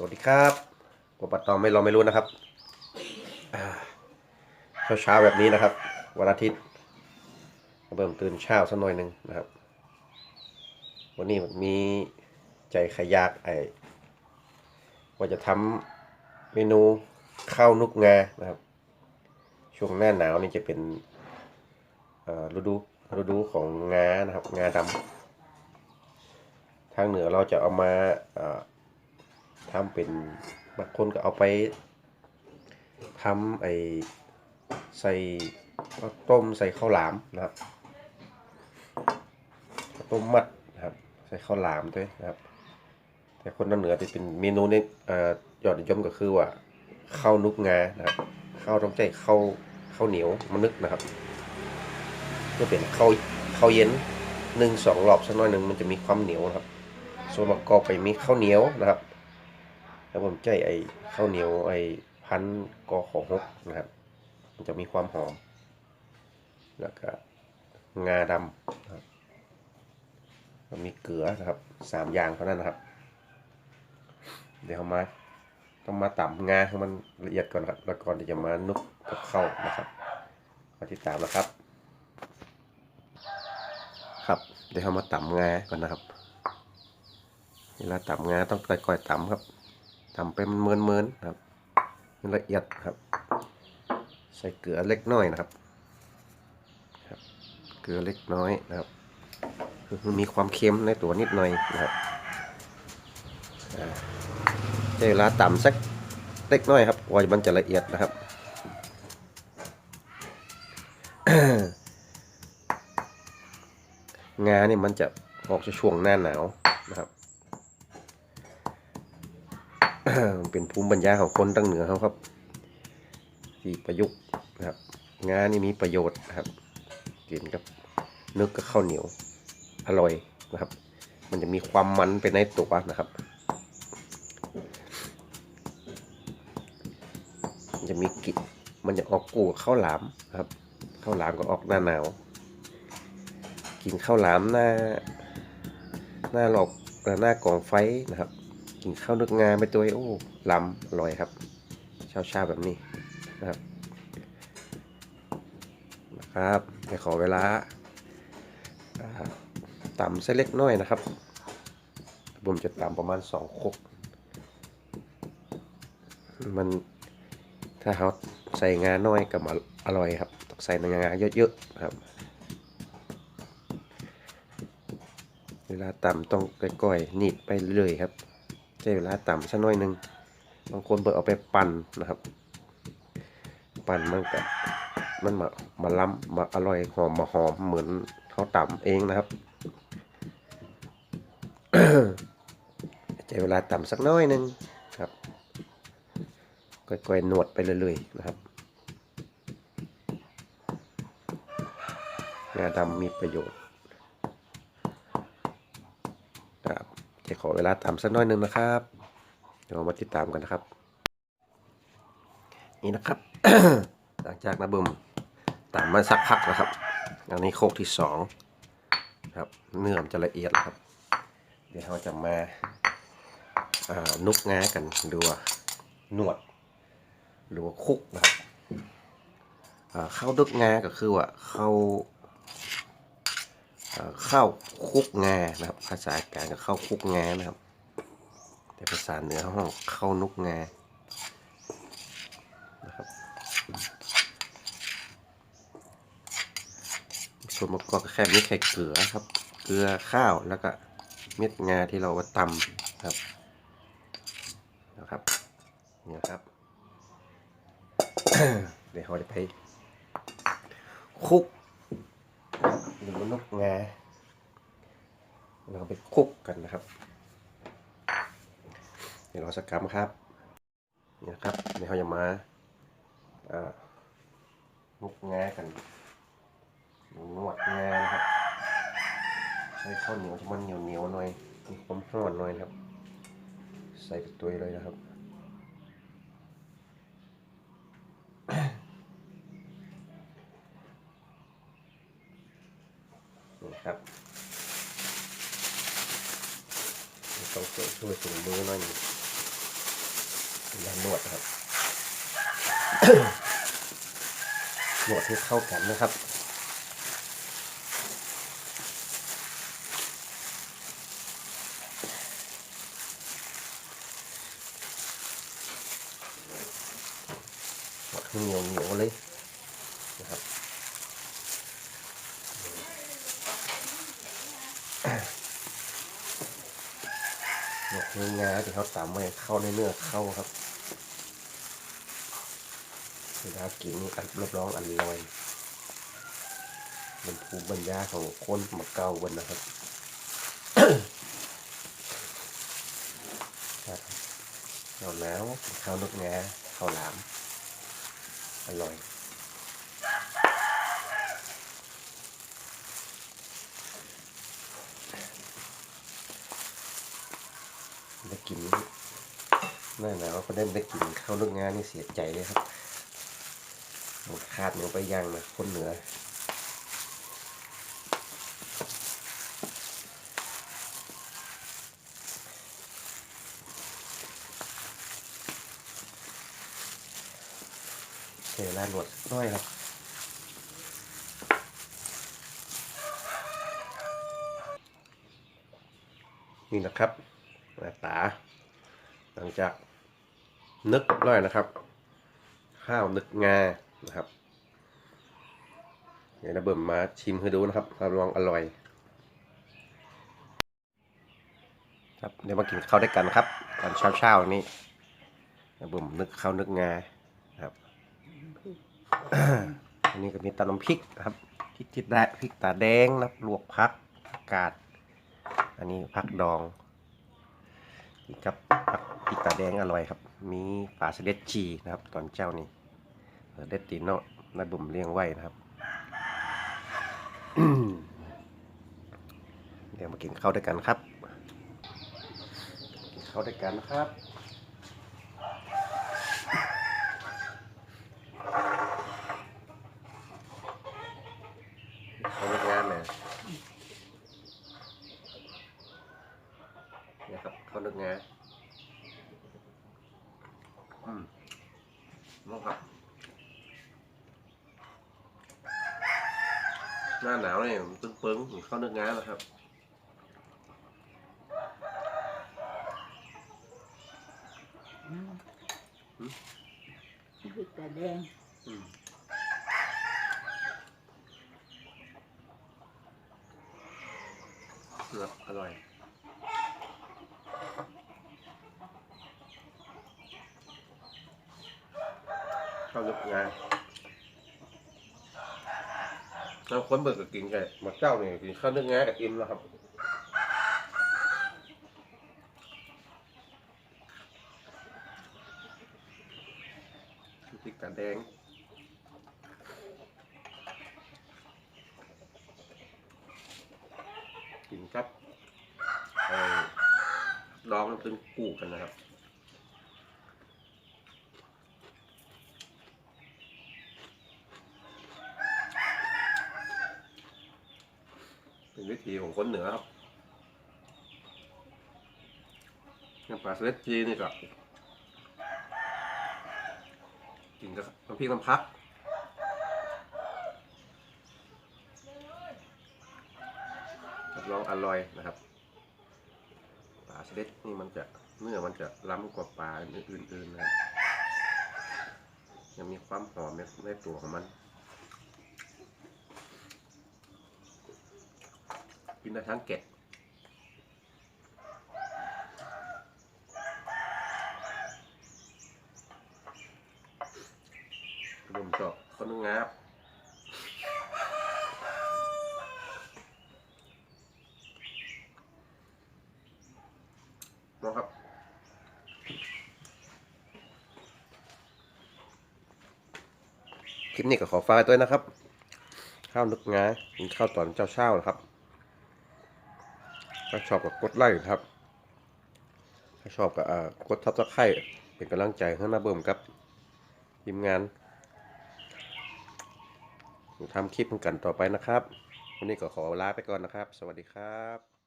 สวัสดีครับกบปตอไม่รอไม่รู้นะครับเช้าเช้าแบบนี้นะครับ วันอาทิตย์เบิ่มตื่นเช้าสักหน่อยหนึ่งนะครับ วันนี้มีใจขยากไอ้ว่าจะทำเมนูข้าวนุกงานะครับ ช่วงหน้าหนาวนี่จะเป็นฤดูฤดูของงานะครับ งาดำทางเหนือเราจะเอามาอ่อ ทำเป็นบางคนก็เอาไปทำไอใส่ข้าวต้มใส่ข้าวหลามนะครับข้าวต้มมัดนะครับ ใส่ข้าวหลามด้วยนะครับ แต่คนทางเหนือจะเป็นเมนูนี้เอ่อยอดนิยมก็คือว่าข้าวนุกงานะครับข้าวต้องใช้ข้าวข้าวเหนียวมันนึกนะครับเพื่อเป็นข้าวข้าวเย็นหนึ่งสองรอบสักน้อยหนึ่งมันจะมีความเหนียวนะครับ ส่วนประกอบไปมีข้าวเหนียวนะครับ แล้วผมใจไอ้ข้าวเหนียวไอ้พันกอขอหกนะครับ มันจะมีความหอม แล้วก็งาดำนะครับมีเกลือนะครับสามอย่างเท่านั้นนะครับ เดี๋ยวเอามาต้องมาต่ำงาให้มันละเอียดก่อนครับแล้วก่อนที่จะมานุกกับข้าวนะครับมาติดตามนะครับ ครับเดี๋ยวเอามาต่ำงาก่อนนะครับเวลาต่ำงาต้องค่อยๆต่ำครับ ทำเป็นเมินเมินๆครับให้ละเอียดครับ ใส่เกลือเล็กน้อยนะครับครับ เกลือเล็กน้อยนะครับคือมีความเค็มในตัวนิดหน่อยนะครับอ่าใช้เวลาต่ำสักเล็กน้อยครับกว่ามันจะละเอียดนะครับงาเนี่ยมันจะออกจะช่วงหน้าหนาวนะครับ เป็นภูมิปัญญาของคนตั้งเหนือเขาครับที่ประยุกต์นะครับ งานนี่มีประโยชน์นะครับกินกับนึกกับข้าวเหนียวอร่อยนะครับ มันจะมีความมันไปในตัวนะครับ มันจะมีกลิ่นมันจะออกกูกับข้าวหลามครับข้าวหลามก็ออกหน้าหนาว กินข้าวหลามหน้า หน้าหลอกหน้ากองไฟนะครับ กินข้าวนึกงาไปตัวเองโอ้ลำอร่อยครับเช้าเช้าๆแบบนี้นะครับนะครับไปขอเวลาต่ำเส้นเล็กน้อยนะครับ ผมจะต่ำประมาณสองครกมันถ้าเขาใส่งาน้อยกับอร่อยครับต้องใส่งาเยอะๆครับ เวลาต่ำต้องก้อยๆนีบไปเรื่อยๆครับ ใช้เวลาต่ำสักน่อยหนึ่งบางคนเปิดเอาไปปั่นนะครับ ปั่นมันกับมันมามาล้ำมาอร่อยหอมมาหอมเหมือนเขาต่ำเองนะครับใช้เวลาต่ำสักน้อยหนึ่งครับค่อยๆนวดไปเรื่อยๆนะครับงาดำมีประโยชน์ จะขอเวลาต่ำสักน้อยหนึ่งนะครับ เดี๋ยวมาติดตามกันนะครับ นี่นะครับ หลังจากนะบิ่มตามมาสักพักนะครับ อันนี้โคกที่สองครับเนื้อมันจะละเอียดนะครับ เดี๋ยวเราจะมาานุกงากันดูว่าหนวดหรือว่าคุกนะครับอ่าข้าดึกงาก็คือว่าเข้า ข้าวคุกงานะครับ ภาษากลางก็ข้าวคุกงานะครับ แต่ภาษาเหนือห้องข้าวนุกงานะครับส่วนประกอบก็แค่มีแค่เกลือครับ เกลือข้าวแล้วก็เม็ดงาที่เราว่าตำครับนะครับเนี่ยครับ เดี๋ยวเราจะไปคุก หรือนกงาเราไปคลุกกันนะครับ เดี๋ยวเราสกรรมครับนี่นะครับเดี๋ยวเราจะมาอ่านกงากันนวดงานะครับ ใช้ข้าวเหนียวที่มันเหนียวเหนียวหน่อยมีความร้อนหน่อยนะครับ ใส่ไปตัวเลยนะครับ ครับต้องช่วยช่วยถุงมือหน่อยหนึ่งแล้วนวดครับนวดให้เข้ากันนะครับนวดให้เหนียวเหนียวเลยนะครับ นวดให้งาที่เขาตามไว้เข้าในเนื้อเข้าครับเวลากินนี่อันรับรองอันลอยมันภูมิปัญญาของคนมาเก่าวันนะครับครับข้าวหนาวข้าวนกงาข้าวหลาม อร่อย กินหน้าหนาวก็ได้ได้กินข้าวนกงานนี่เสียใจเลยครับหมดคาดเหนียวไปย่างนะคนเหนือเทลาหนวดน้อยครับนี่นะครับ หน้าตา หลังจากนึกร้อยนะครับ ข้าวนึกงานะครับเดี๋ยวเราเบิ่มมาชิมให้ดูนะครับรับรองอร่อย ครับเดี๋ยวมากินข้าวด้วยกันครับตอนเช้าๆนี้เบิ่มนึกข้าวนึกงานะครับอันนี้ก็มีตำน้ำพริกครับพริกจิตได้พริกตาแดงนะลวกผักผักกาด อันนี้ผักดอง นี่ครับผักพริกตาแดงอร่อยครับ มีปลาเสด็จจีนะครับ ตอนเจ้านี่เด็ดตีนเนาะนาบุ่มเลี้ยงไว้นะครับ เดี๋ยวมากินข้าวด้วยกันครับ กินข้าวด้วยกันนะครับ เขาเลิกงานนะเนี่ยครับเขาเลิกงานอืมมองครับ หน้าหนาวเนี่ยมันตึงเปิงๆเข้าเลิกงานแล้วครับพริกตาแดงอืมเลือกอร่อย ข้าลึกงานเราคนเบิกกับกินไก่หมาเจ้าเนี่ยกินข้าวนึกงานกับอิ่มแล้วครับพริกตาแดงกินครับเอ่อดองเป็นกู่กันนะครับ ผีของคนเหนือครับน้ำปลาสเลดจีนี่ก็กินกับน้ำพริกน้ำพักรับรองอร่อยนะครับปลาสเลดนี่มันจะเนื้อมันจะล้ำกว่าปลาอื่นๆนะครับยังมีความหอมในตัวของมัน กินได้ทั้งแกะรวมจบคนนึงงับนะครับคลิปนี้ก็ขอฝากไว้ด้วยนะครับ ข้าวนึกงากินข้าวตอนเช้าเช้าๆนะครับ ถ้าชอบก็กดไลค์ครับ ถ้าชอบก็กดทับตะไคร่เป็นกำลังใจให้หน้าเบิ่มครับทีมงานทำคลิปกันต่อไปนะครับ วันนี้ก็ขอลาไปก่อนนะครับ สวัสดีครับ